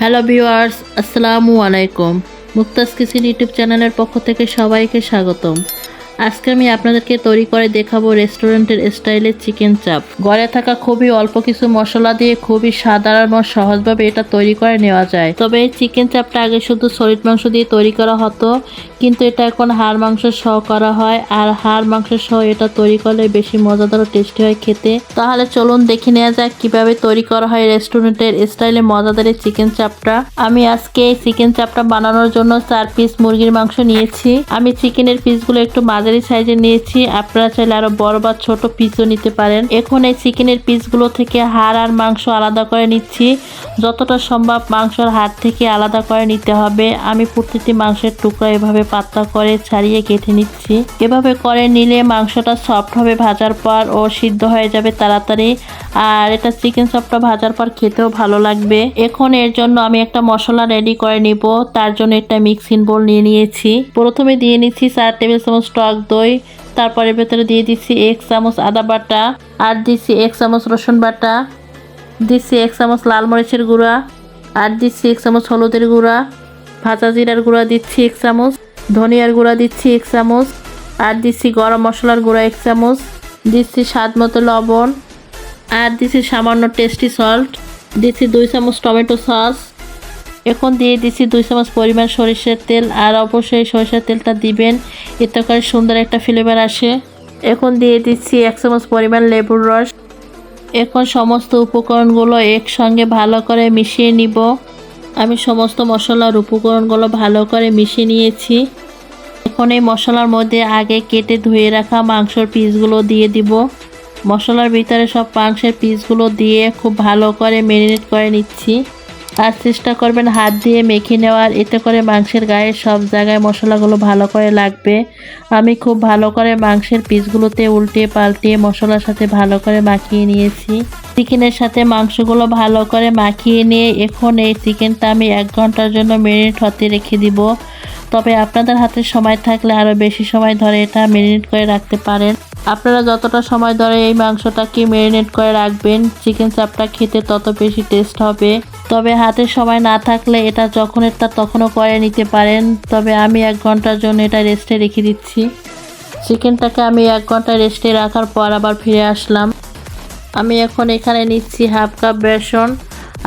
Hello viewers আসসালামু আলাইকুম Mukta's kitchen YouTube চ্যানেলের পক্ষ থেকে সবাইকে স্বাগতম। আজকে আমি আপনাদেরকে তৈরি করে দেখাবো রেস্টুরেন্টের স্টাইলের চিকেন চাপ। ঘরে থাকা খুবই অল্প কিছু মশলা দিয়ে খুবই সাধারণ ও সহজভাবে এটা তৈরি করে নেওয়া যায়। তবে এই চিকেন চাপটা আগে শুধু সলিড মাংস দিয়ে তৈরি করা হতো, কিন্তু এটা এখন হাড় মাংস সহ করা হয়, আর হাড় মাংস সহ এটা তৈরি করলে বেশি মজাদার ও টেস্টি হয় খেতে। তাহলে চলুন দেখে নেওয়া যাক কীভাবে তৈরি করা হয় রেস্টুরেন্টের স্টাইলে মজাদার চিকেন চাপটা। আমি আজকে এই চিকেন চাপটা বানানোর জন্য চার পিস মুরগির মাংস নিয়েছি। আমি চিকেনের পিসগুলো একটু মাঝারি সাইজে নিয়েছি। আপনারা চাইলে আরও বড় বা ছোট পিসও নিতে পারেন। এখন এই চিকেনের পিসগুলো থেকে হাড় আর মাংস আলাদা করে নিচ্ছি। যতটা সম্ভব মাংসের হাড় থেকে আলাদা করে নিতে হবে। আমি প্রতিটি মাংসের টুকরা এভাবে পাতলা করে ছাড়িয়ে কেটে নিচ্ছি। এভাবে করে নিলে মাংসটা সফট হবে ভাজার পর ও সিদ্ধ হয়ে যাবে তাড়াতাড়ি। আর এটা চিকেন চপটা ভাজার পর খেতেও ভালো লাগবে। এখন এর জন্য আমি একটা মশলা রেডি করে নিব। তার জন্য একটা মিক্সিং বোল নিয়ে নিয়েছি। প্রথমে দিয়ে নিচ্ছি চার টেবিল চামচ টক দই, তারপরে ভেতরে দিয়ে দিচ্ছি এক চামচ আদা বাটা, আর দিচ্ছি এক চামচ রসুন বাটা, দিচ্ছি এক চামচ লাল মরিচের গুঁড়া, আর দিচ্ছি এক চামচ হলুদের গুঁড়া, ভাজা জিরার গুঁড়া দিচ্ছি এক চামচ, ধনিয়ার গুঁড়া দিচ্ছি এক চামচ, আর দিচ্ছি গরম মশলার গুঁড়া এক চামচ, দিচ্ছি স্বাদ মতো লবণ আর দিছি সামান্য টেস্টি সল্ট দিচ্ছি দুই চামচ টমেটো সস। এখন দিয়ে দিচ্ছি দুই চামচ পরিমাণ সরিষার তেল। আর অবশ্যই সরিষার তেলটা দিবেন। এতে করে সুন্দর একটা ফ্লেভার আসে। এখন দিয়ে দিচ্ছি এক চামচ পরিমাণ লেবুর রস। এখন সমস্ত উপকরণগুলো একসঙ্গে ভালো করে মিশিয়ে নিব। আমি সমস্ত মশলার উপকরণগুলো ভালো করে মিশিয়ে নিয়েছি। এখন এই মশলার মধ্যে আগে কেটে ধুয়ে রাখা মাংসর পিসগুলো দিয়ে দিব। মশলার ভিতরে সব মাংসের পিসগুলো দিয়ে খুব ভালো করে ম্যারিনেট করে নিচ্ছি। আর চেষ্টা করবেন হাত দিয়ে মেখে নেওয়ার, এতে করে মাংসের গায়ে সব জায়গায় মশলাগুলো ভালো করে লাগবে। আমি খুব ভালো করে মাংসের পিসগুলোতে উল্টে পাল্টে মশলার সাথে ভালো করে মাখিয়ে নিয়েছি। চিকেনের সাথে মাংসগুলো ভালো করে মাখিয়ে নিয়ে এখন এই চিকেনটা আমি এক ঘণ্টার জন্য মেরিনেট হতে রেখে দিব। তবে আপনাদের হাতে সময় থাকলে আরও বেশি সময় ধরে এটা মেরিনেট করে রাখতে পারেন। আপনারা যতটা সময় ধরে এই মাংসটাকে মেরিনেট করে রাখবেন, চিকেন চাপটা খেতে তত বেশি টেস্ট হবে। তবে হাতে সময় না থাকলে এটা যখন এটা তখনও করে নিতে পারেন। তবে আমি এক ঘণ্টার জন্য এটা রেস্টে রেখে দিচ্ছি। চিকেনটাকে আমি এক ঘণ্টা রেস্টে রাখার পর আবার ফিরে আসলাম। আমি এখন এখানে নিচ্ছি হাফ কাপ বেসন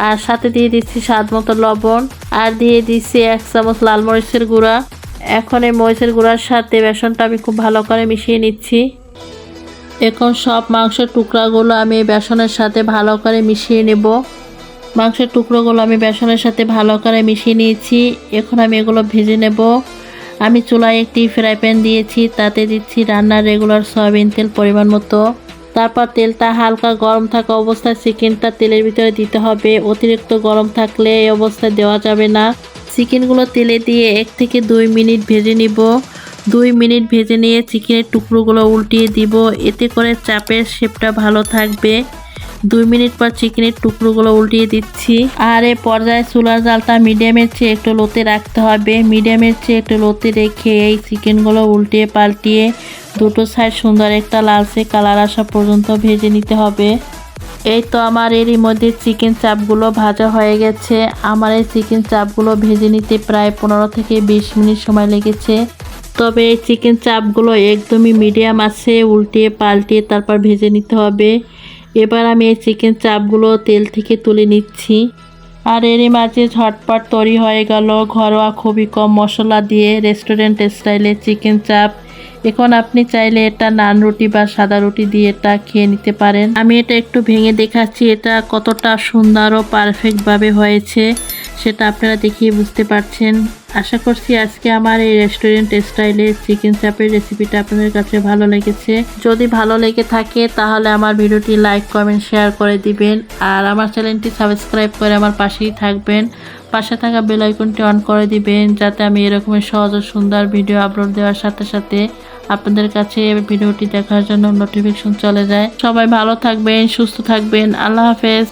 আর সাথে দিয়ে দিচ্ছি স্বাদ মতো লবণ আর দিয়ে দিচ্ছি এক চামচ লাল মরিচের গুঁড়া। এখন এই মরিচের গুঁড়ার সাথে বেসনটা আমি খুব ভালো করে মিশিয়ে নিচ্ছি। এখন সব মাংসের টুকরাগুলো আমি বেসনের সাথে ভালো করে মিশিয়ে নেব। মাংসের টুকরোগুলো আমি বেসনের সাথে ভালো করে মিশিয়ে নিয়েছি। এখন আমি এগুলো ভেজে নেব। আমি চুলায় একটি ফ্রাই প্যান দিয়েছি, তাতে দিচ্ছি রান্নার রেগুলার সয়াবিন তেল পরিমাণ মতো। তারপর তেলটা হালকা গরম থাকা অবস্থায় চিকেনটা তেলের ভিতরে দিতে হবে। অতিরিক্ত গরম থাকলে এই অবস্থায় দেওয়া যাবে না। চিকেনগুলো তেলে দিয়ে এক থেকে দুই মিনিট ভেজে নিব। দুই মিনিট ভেজে নিয়ে চিকেনের টুকরোগুলো উল্টিয়ে দিব। এতে করে চাপের শেপটা ভালো থাকবে। দুই মিনিট পর চিকেনের টুকরোগুলো উল্টিয়ে দিচ্ছি। আর এ পর্যায়ে চুলার জালটা মিডিয়ামের চেয়ে একটু লোতে রাখতে হবে। মিডিয়ামের চেয়ে একটু লোতে রেখে এই চিকেনগুলো উল্টিয়ে পাল্টিয়ে দুটো সাইড সুন্দর একটা লালচে কালার আসা পর্যন্ত ভেজে নিতে হবে। এই তো আমার এরই মধ্যে চিকেন চাপগুলো ভাজা হয়ে গেছে। আমার এই চিকেন চাপগুলো ভেজে নিতে প্রায় পনেরো থেকে বিশ মিনিট সময় লেগেছে। তবে এই চিকেন চাপগুলো একদমই মিডিয়াম আছে, উল্টিয়ে পাল্টিয়ে তারপর ভেজে নিতে হবে। এবার আমি এই চিকেন চাপগুলো তেল থেকে তুলে নিচ্ছি। আর এরই মাঝে ঝটপট তৈরি হয়ে গেল ঘরোয়া খুবই কম মশলা দিয়ে রেস্টুরেন্ট স্টাইলে চিকেন চাপ। এখন আপনি চাইলে এটা নান রুটি বা সাদা রুটি দিয়ে এটা খেয়ে নিতে পারেন। আমি এটা একটু ভেঙে দেখাচ্ছি, এটা কতটা সুন্দর ও পারফেক্টভাবে হয়েছে, সেটা আপনারা দেখিয়ে বুঝতে পারছেন। আশা করছি আজকে আমার এই রেস্টুরেন্ট স্টাইলে চিকেন চাপের রেসিপিটা আপনাদের কাছে ভালো লেগেছে। যদি ভালো লেগে থাকে, তাহলে আমার ভিডিওটি লাইক কমেন্ট শেয়ার করে দিবেন। আর আমার চ্যানেলটি সাবস্ক্রাইব করে আমার পাশেই থাকবেন। পাশে থাকা বেল আইকনটি অন করে দিবেন, যাতে আমি এরকমের সহজ ও সুন্দর ভিডিও আপলোড দেওয়ার সাথে সাথে আপনাদের কাছে ভিডিওটি দেখার জন্য নোটিফিকেশন চলে যায়। সবাই ভালো থাকবেন, সুস্থ থাকবেন। আল্লাহ হাফেজ।